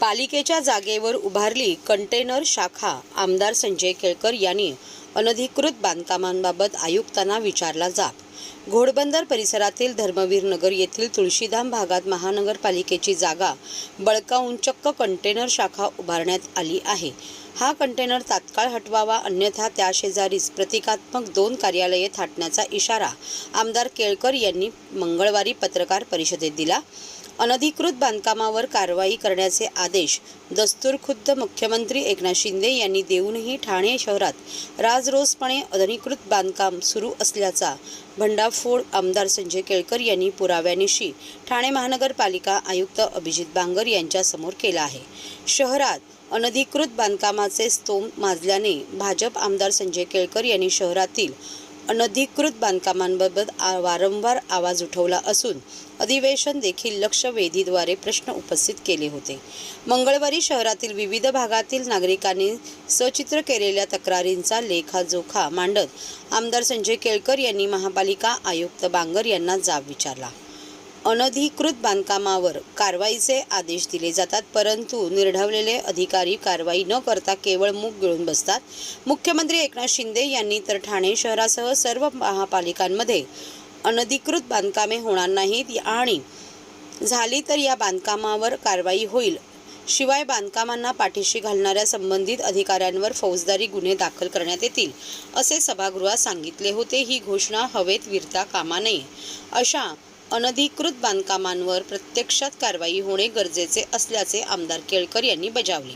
पालिकेच्या जागेवर उभारली कंटेनर शाखा. आमदार संजय केळकर यांनी अनधिकृत बांधकामांबाबत आयुक्तांना विचारला जाब घोडबंदर परिसरातील धर्मवीर नगर येथील तुळशीधाम भागात महानगरपालिकेची जागा बळकावून चक्क कंटेनर शाखा उभारण्यात आली आहे. हा कंटेनर तात्काळ हटवावा अन्यथा त्या शेजारीच प्रतिकात्मक दोन कार्यालये थाटण्याचा इशारा आमदार केळकर यांनी मंगळवारी पत्रकार परिषदेत दिला. अनधिकृत बांधकामावर कारवाई करण्याचे आदेश दस्तूरखुद्द मुख्यमंत्री एकनाथ शिंदे यांनी देऊनही ठाणे शहरात राजरोसपणे अनधिकृत बांधकाम सुरू असल्याचा भंडाफोड आमदार संजय केळकर यांनी पुराव्यानिशी ठाणे महानगरपालिका आयुक्त अभिजित बांगर यांच्यासमोर केला आहे. शहरात अनधिकृत बांधकामाचे स्तोम माजल्याने भाजप आमदार संजय केळकर यांनी शहरातील अनधिकृत बांधकामांबाबत वारंवार आवाज उठवला असून अधिवेशन देखील लक्षवेधीद्वारे प्रश्न उपस्थित केले होते. मंगळवारी शहरातील विविध भागातील नागरिकांनी सचित्र केलेल्या तक्रारींचा लेखाजोखा मांडत आमदार संजय केळकर यांनी महापालिका आयुक्त बांगर यांना जाब विचारला. अनधिकृत बांधकामावर कारवाईचे आदेश दिले जातात परंतु निर्ढवलेले अधिकारी कारवाई न करता केवळ मूग गिळून बसतात. मुख्यमंत्री एकनाथ शिंदे यांनी तर ठाणे शहरासह सर्व महापालिकांमध्ये अनधिकृत बांधकामे होणार नाहीत आणि झाली तर या बांधकामावर कारवाई होईल. शिवाय बांधकामांना पाठीशी घालणाऱ्या संबंधित अधिकाऱ्यांवर फौजदारी गुन्हे दाखल करण्यात येतील असे सभागृहात सांगितले होते. ही घोषणा हवेत विरता कामा नये अशा अनधिकृत बांधकामांवर प्रत्यक्षात कारवाई होणे गरजेचे असल्याचे आमदार केळकर यांनी बजावले.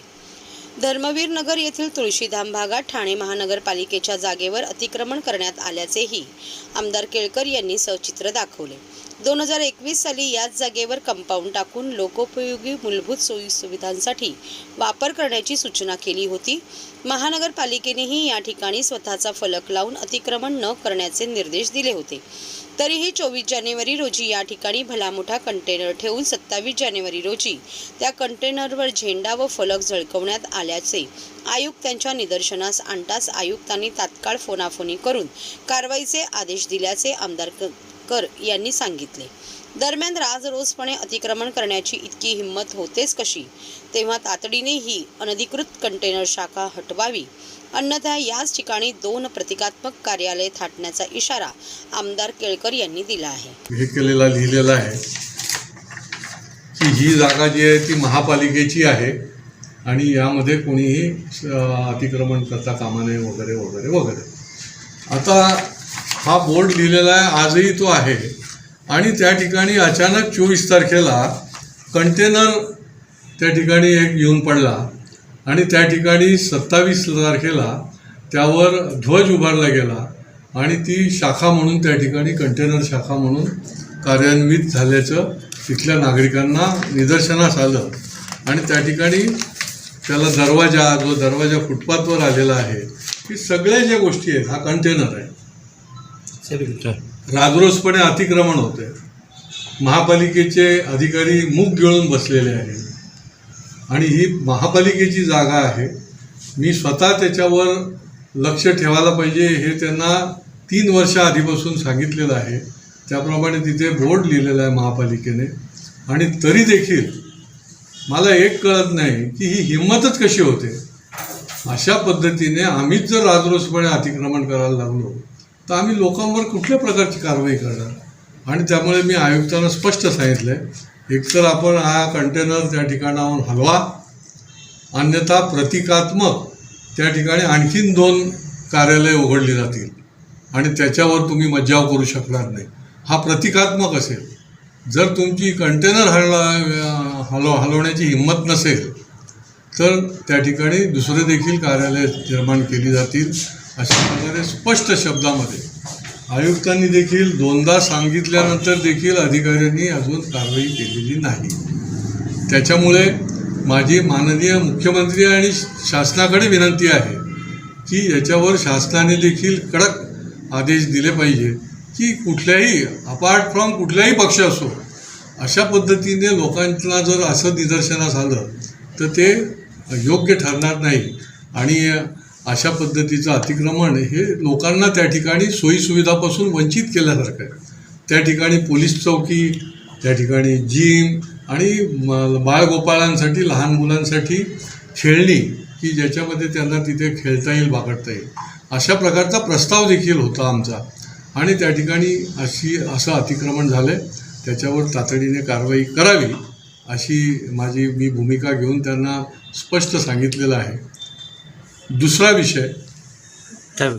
धर्मवीर नगर येथील तुळशीधाम भागात ठाणे महानगरपालिकेच्या जागेवर अतिक्रमण करण्यात आल्याचेही आमदार केळकर यांनी सचित्र दाखवले. दोन हजार एकवीस साली याच जागेवर कंपाऊंड टाकून लोकोपयोगी मूलभूत सोयी सुविधांसाठी वापर करण्याची सूचना केली होती. महानगरपालिकेनेही या ठिकाणी स्वतःचा फलक लावून अतिक्रमण न करण्याचे निर्देश दिले होते. तरीही चोवीस जानेवारी रोजी या ठिकाणी भला मोठा कंटेनर ठेवून सत्तावीस जानेवारी रोजी त्या कंटेनरवर झेंडा व फलक झळकवण्यात आल्याचे आयुक्तांच्या निदर्शनास आणताच आयुक्तांनी तात्काळ फोनाफोनी करून कारवाईचे आदेश दिल्याचे आमदार क- कर यांनी सांगितले. दरम्यान राजरोसपणे अतिक्रमण करण्याची इतकी हिंमत होतेच कशी? तेव्हा तातडीने ही अनधिकृत कंटेनर शाखा हटवावी. अन्यथा याच ठिकाणी दोन प्रतिकात्मक कार्यालय थाटण्याचा इशारा आमदार केळकर यांनी दिला आहे. हे केलेला लिहिलेला आहे की ही जागा जी आहे ती महापालिकेची आहे आणि यामध्ये कोणीही अतिक्रमण करता कामा नये वगैरे वगैरे वगैरे. आता हा बोर्ड लिहिलेला आहे आजही तो आहे. आणि त्या ठिकाणी अचानक चोवीस तारखेला कंटेनर त्या ठिकाणी एक येऊन पडला. आणि त्या ठिकाणी सत्तावीस तारखेला त्यावर ध्वज उभारला गेला. आणि ती शाखा म्हणून त्या ठिकाणी कंटेनर शाखा म्हणून कार्यान्वित झाल्याचं तिथल्या नागरिकांना निदर्शनास आलं. आणि त्या ठिकाणी त्याला दरवाजा जो दरवाजा फुटपाथवर आलेला आहे की सगळ्या ज्या गोष्टी आहेत हा कंटेनर आहे. राजरोसपणे अतिक्रमण होते. महापालिकेचे अधिकारी मूग गिळून बसलेले आहेत. आणि ही महापालिकेची जागा आहे. मी स्वतः त्याच्यावर लक्ष ठेवायला पाहिजे हे त्यांना तीन वर्ष आधीपासून सांगितलेलं आहे. त्याप्रमाणे तिथे बोर्ड लिहिलेला आहे महापालिकेने. आणि तरी देखील मला एक कळत नाही की ही हिंमतच कशी होते. अशा पद्धतीने आम्हीच जर राजरोसपणे अतिक्रमण करायला लागलो तर आम्ही लोकांवर कुठल्या प्रकारची कारवाई करणार? आणि त्यामुळे मी आयुक्तांना स्पष्ट सांगितलं आहे एकतर आपण हा कंटेनर त्या ठिकाणाहून हलवा अन्यथा प्रतिकात्मक त्या ठिकाणी आणखीन दोन कार्यालय उघडली जातील. आणि त्याच्यावर तुम्ही मज्जाव करू शकणार नाही. हा प्रतिकात्मक असेल. जर तुमची कंटेनर हलवा हलव हलवण्याची हिंमत नसेल तर त्या ठिकाणी दुसरे देखील कार्यालय निर्माण केली जातील. अशा प्रकारे स्पष्ट शब्दामध्ये. आयुक्तांनी देखील दोनदा सांगितल्यानंतर देखील अधिकाऱ्यांनी अजून कारवाई केलेली नाही. त्याच्यामुळे माझी माननीय मुख्यमंत्री आणि शासनाकडे विनंती आहे की याच्यावर शासनाने देखील कडक आदेश दिले पाहिजे की कुठल्याही अपार्ट फ्रॉम कुठल्याही पक्ष असो अशा पद्धतीने लोकांना जर असं निदर्शनास आलं तर ते योग्य ठरणार नाही. आणि अशा पद्धतीचं अतिक्रमण हे लोकांना त्या ठिकाणी सोयीसुविधापासून वंचित केल्यासारखं आहे. त्या ठिकाणी पोलीस चौकी त्या ठिकाणी जिम आणि म- बाळगोपाळांसाठी लहान मुलांसाठी खेळणी की ज्याच्यामध्ये त्यांना तिथे खेळता येईल बागडता येईल. अशा प्रकारचा प्रस्ताव देखील होता आमचा. आणि त्या ठिकाणी अशी असं अतिक्रमण झालं त्याच्यावर तातडीने कारवाई करावी अशी माझी मी भूमिका घेऊन त्यांना स्पष्ट सांगितलेलं आहे. दुसरा विषय